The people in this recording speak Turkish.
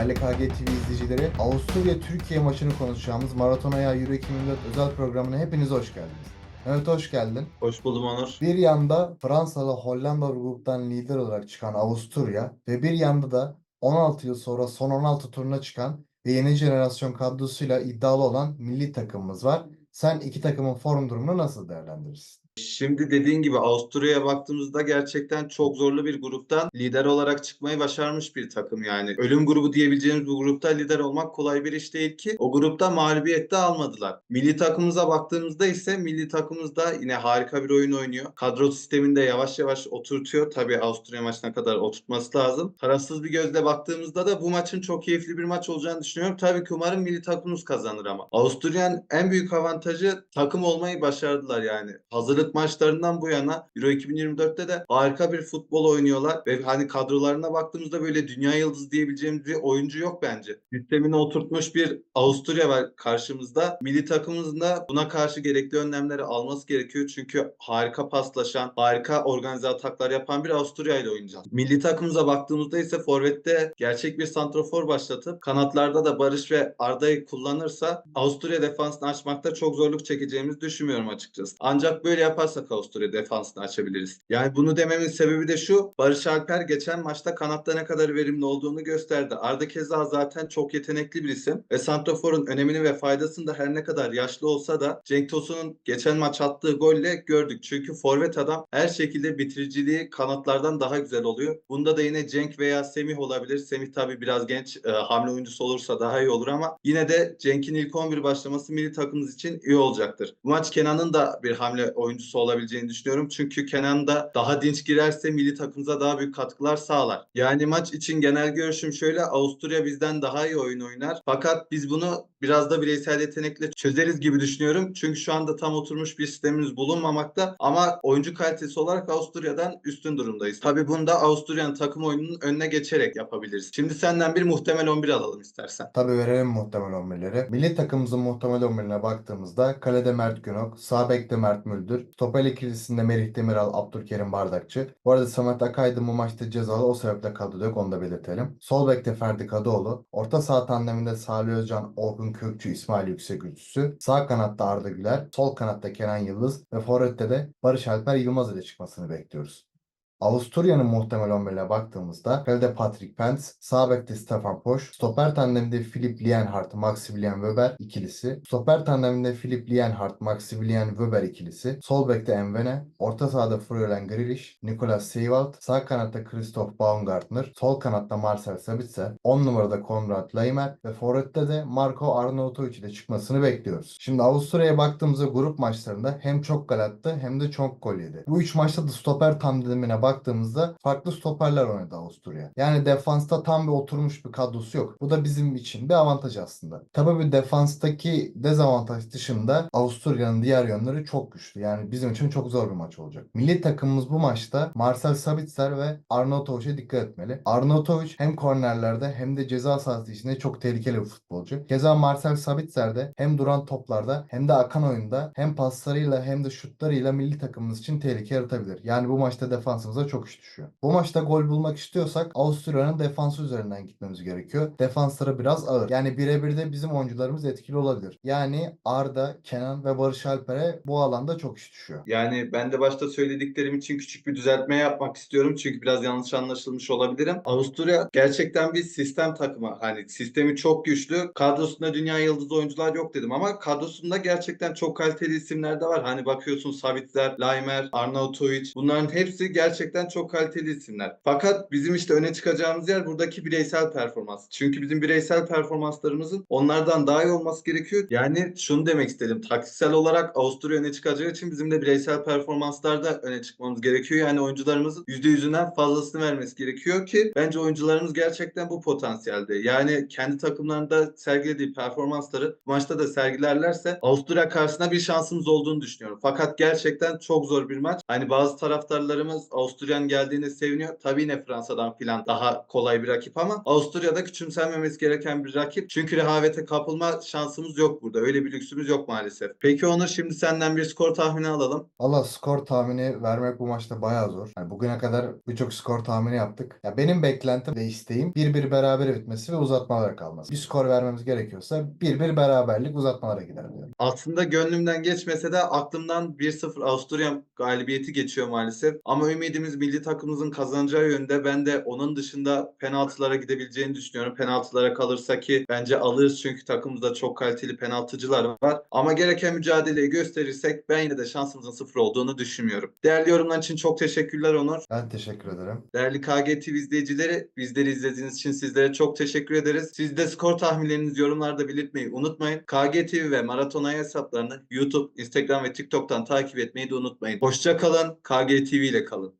Değerli KG TV izleyicileri, Avusturya Türkiye maçını konuşacağımız Maraton Ayağı Euro 2024 özel programına hepiniz hoş geldiniz. Evet hoş geldin. Hoş buldum Onur. Bir yanda Fransalı Hollanda gruptan lider olarak çıkan Avusturya ve bir yanda da 16 yıl sonra son 16 turuna çıkan ve yeni jenerasyon kadrosuyla iddialı olan milli takımımız var. Sen iki takımın form durumunu nasıl değerlendirirsin? Şimdi dediğin gibi Avusturya'ya baktığımızda gerçekten çok zorlu bir gruptan lider olarak çıkmayı başarmış bir takım yani. Ölüm grubu diyebileceğimiz bu grupta lider olmak kolay bir iş değil ki o grupta mağlubiyet de almadılar. Milli takımımıza baktığımızda ise milli takımımızda yine harika bir oyun oynuyor. Kadro sisteminde yavaş yavaş oturtuyor. Tabii Avusturya maçına kadar oturtması lazım. Tarafsız bir gözle baktığımızda da bu maçın çok keyifli bir maç olacağını düşünüyorum. Tabii ki umarım milli takımımız kazanır ama. Avusturya'nın en büyük avantajı takım olmayı başardılar yani. Hazırlık maçlarından bu yana Euro 2024'te de harika bir futbol oynuyorlar ve hani kadrolarına baktığımızda böyle dünya yıldızı diyebileceğimiz bir oyuncu yok bence. Sistemini oturtmuş bir Avusturya var karşımızda. Milli takımımızın da buna karşı gerekli önlemleri alması gerekiyor. Çünkü harika paslaşan, harika organize ataklar yapan bir Avusturya ile oynayacağız. Milli takımımıza baktığımızda ise forvette gerçek bir santrofor başlatıp kanatlarda da Barış ve Arda'yı kullanırsa Avusturya defansını açmakta çok zorluk çekeceğimizi düşünmüyorum açıkçası. Ancak böyle yaparsak Avusturya defansını açabiliriz. Yani bunu dememin sebebi de şu. Barış Alper geçen maçta kanatta ne kadar verimli olduğunu gösterdi. Arda Keza zaten çok yetenekli bir isim ve santroforun önemini ve faydasını da her ne kadar yaşlı olsa da Cenk Tosun'un geçen maç attığı golle gördük. Çünkü forvet adam her şekilde bitiriciliği kanatlardan daha güzel oluyor. Bunda da yine Cenk veya Semih olabilir. Semih tabii biraz genç e, hamle oyuncusu olursa daha iyi olur ama yine de Cenk'in ilk 11 başlaması milli takımımız için iyi olacaktır. Bu maç Kenan'ın da bir hamle oyuncusu olabileceğini düşünüyorum. Çünkü Kenan da daha dinç girerse milli takımımıza daha büyük katkılar sağlar. Yani maç için genel görüşüm şöyle. Avusturya bizden daha iyi oyun oynar. Fakat biz bunu biraz da bireysel yetenekle çözeriz gibi düşünüyorum. Çünkü şu anda tam oturmuş bir sistemimiz bulunmamakta. Ama oyuncu kalitesi olarak Avusturya'dan üstün durumdayız. Tabii bunu da Avusturya'nın takım oyununun önüne geçerek yapabiliriz. Şimdi senden bir muhtemel 11 alalım istersen. Tabii verelim muhtemel 11'leri. Milli takımımızın muhtemel 11'ine baktığımızda kalede Mert Günok, sağ bekte Mert Müldür, stoper ikilisinde Merih Demiral, Abdülkerim Bardakçı. Bu arada Samet Akaydın bu maçta cezalı o sebeple kadroda yok onu da belirtelim. Sol bekte Ferdi Kadıoğlu, orta saha tandeminde Salih Özcan, Orkun Kökçü, İsmail Yükseküstü, sağ kanatta Arda Güler, sol kanatta Kenan Yıldız ve forvette de Barış Alper Yılmaz ile çıkmasını bekliyoruz. Avusturya'nın muhtemel 11'ine baktığımızda kalede Patrick Pence, sağ bekte Stefan Posch, stoper tandeminde Philipp Lienhardt, Maximilian Weber ikilisi, stoper tandeminde Philipp Lienhardt, Maximilian Weber ikilisi, sol bekte Envene, orta sahada Florian Grealish, Nicolas Seiwald, sağ kanatta Christoph Baumgartner, sol kanatta Marcel Sabitzer, 10 numarada Konrad Laimer ve forvette de Marco Arnautovic ile çıkmasını bekliyoruz. Şimdi Avusturya'ya baktığımızda grup maçlarında hem çok gol attı hem de çok gol yedi. Bu üç maçta da stoper tandemine baktığımızda farklı stoperler oynadı Avusturya. Yani defansta tam bir oturmuş bir kadrosu yok. Bu da bizim için bir avantaj aslında. Tabii bir defanstaki dezavantaj dışında Avusturya'nın diğer yönleri çok güçlü. Yani bizim için çok zor bir maç olacak. Milli takımımız bu maçta Marcel Sabitzer ve Arnautovic'e dikkat etmeli. Arnautovic hem kornerlerde hem de ceza sahası içinde çok tehlikeli bir futbolcu. Keza Marcel Sabitzer de hem duran toplarda hem de akan oyunda hem paslarıyla hem de şutlarıyla milli takımımız için tehlike yaratabilir. Yani bu maçta defansımıza çok iş düşüyor. Bu maçta gol bulmak istiyorsak Avusturya'nın defansı üzerinden gitmemiz gerekiyor. Defansları biraz ağır. Yani birebir de bizim oyuncularımız etkili olabilir. Yani Arda, Kenan ve Barış Alper'e bu alanda çok iş düşüyor. Yani ben de başta söylediklerim için küçük bir düzeltme yapmak istiyorum. Çünkü biraz yanlış anlaşılmış olabilirim. Avusturya gerçekten bir sistem takımı. Hani sistemi çok güçlü. Kadrosunda dünya yıldızı oyuncular yok dedim ama kadrosunda gerçekten çok kaliteli isimler de var. Hani bakıyorsun Sabitzer, Laimer, Arnautovic. Bunların hepsi gerçekten çok kaliteli isimler. Fakat bizim işte öne çıkacağımız yer buradaki bireysel performans. Çünkü bizim bireysel performanslarımızın onlardan daha iyi olması gerekiyor. Yani şunu demek istedim. Taktiksel olarak Avusturya öne çıkacağı için bizim de bireysel performanslarda öne çıkmamız gerekiyor. Yani oyuncularımızın %100'ünden fazlasını vermesi gerekiyor ki bence oyuncularımız gerçekten bu potansiyelde. Yani kendi takımlarında sergilediği performansları maçta da sergilerlerse Avusturya karşısında bir şansımız olduğunu düşünüyorum. Fakat gerçekten çok zor bir maç. Hani bazı taraftarlarımız Avusturya Avusturyan geldiğine seviniyor. Tabii yine Fransa'dan filan daha kolay bir rakip ama Avusturya'da küçümsenmemesi gereken bir rakip. Çünkü rehavete kapılma şansımız yok burada. Öyle bir lüksümüz yok maalesef. Peki Onur şimdi senden bir skor tahmini alalım. Valla skor tahmini vermek bu maçta bayağı zor. Yani bugüne kadar birçok skor tahmini yaptık. Ya benim beklentim ve isteğim 1-1 berabere bitmesi ve uzatmalara kalması. Bir skor vermemiz gerekiyorsa 1-1 beraberlik uzatmalara gider diyorum. Aslında gönlümden geçmese de aklımdan 1-0 Avusturya galibiyeti geçiyor maalesef. Ama ümidimiz milli takımımızın kazanacağı yönde. Ben de onun dışında penaltılara gidebileceğini düşünüyorum. Penaltılara kalırsa ki bence alırız çünkü takımımızda çok kaliteli penaltıcılar var. Ama gereken mücadeleyi gösterirsek ben yine de şansımızın sıfır olduğunu düşünmüyorum. Değerli yorumlar için çok teşekkürler Onur. Ben teşekkür ederim. Değerli KG TV izleyicileri, bizleri izlediğiniz için sizlere çok teşekkür ederiz. Siz de skor tahminlerinizi yorumlarda belirtmeyi unutmayın. KG TV ve Maratonay hesaplarını YouTube, Instagram ve TikTok'tan takip etmeyi de unutmayın. Hoşça kalın, KG TV ile kalın.